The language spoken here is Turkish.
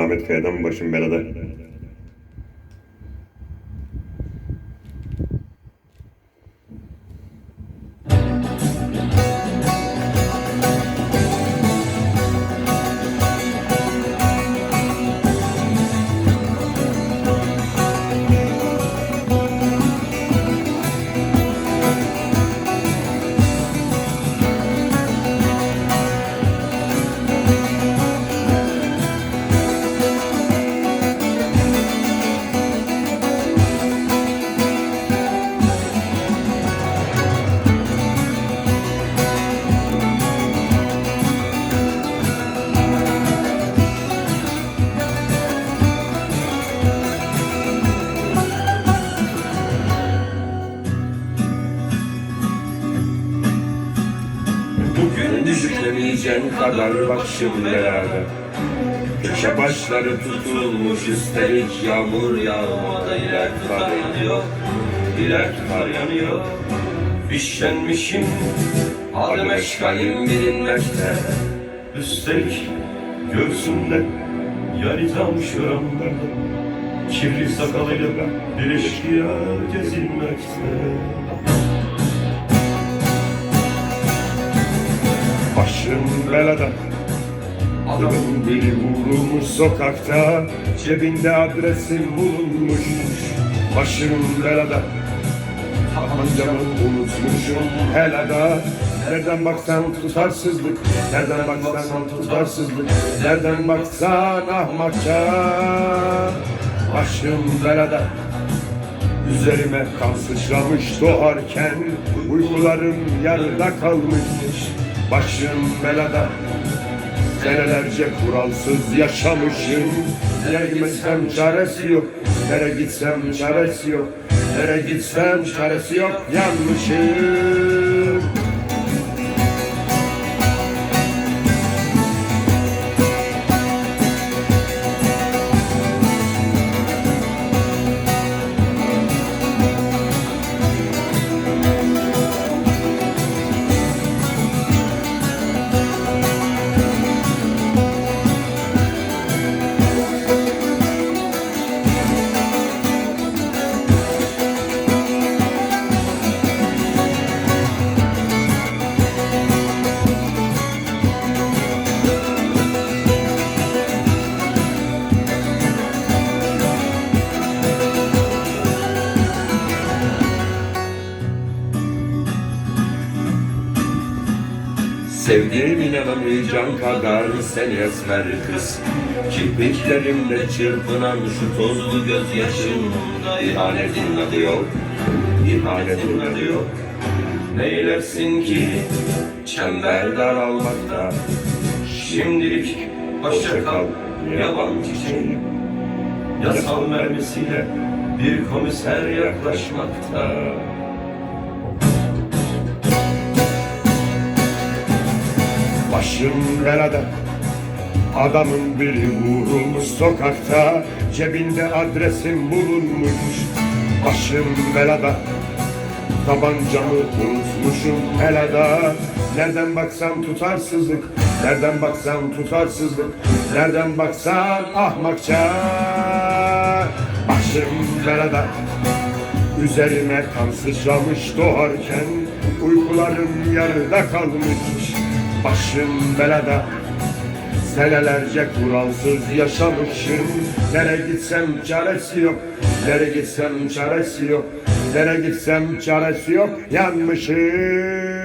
Ahmet Kaya'dan başım belada. Bugün düşünemeyeceğin kadar bak şimdilerde Köşe başları tutulmuş üstelik yağmur yağmada iler kar yanıyor. İler kar yanıyor. İşlenmişim adım eşkalim bilinmekte. Üstelik göğsümde yanacağım şuramda Kirli sakalıyla bir eşkıya gezinmekte Başım belada. Adamın biri vurulmuş sokakta Cebinde adresim bulunmuş. Başım belada. Tabancamı unutmuşum helada Nereden baksan tutarsızlık Nereden baksan tutarsızlık Nereden baksan ahmakça. Başım belada. Üzerime kan sıçramış doğarken Uykularım yarıda kalmış Başım belada. Senelerce kuralsız yaşamışım. Gitsem çaresi yok. Nereye gitsem çaresi yok. Nereye gitsem çaresi yok. Yanmışım Sevdiğim inanamayacağın kadar seni esmer kız. Kirpiklerimde çırpınan şu tozlu adı yok, ihanetin adı yok Neylersin ki çember daralmakta? Şimdilik hoşça kal yaban çiçeğim. Yasal mermisiyle bir komiser yaklaşmakta Başım belada Adamın biri vurulmuş sokakta Cebinde adresim bulunmuş. Başım belada Tabancamı unutmuşum helada. Nereden baksan tutarsızlık Nereden baksan tutarsızlık Nereden baksan ahmakça. Başım belada Üzerime kan sıçramış doğarken Uykularım yarıda kalmış Başım belada Senelerce kuralsız yaşamışım. Nereye gitsem çaresi yok Nereye gitsem çaresi yok Nereye gitsem çaresi yok Yanmışım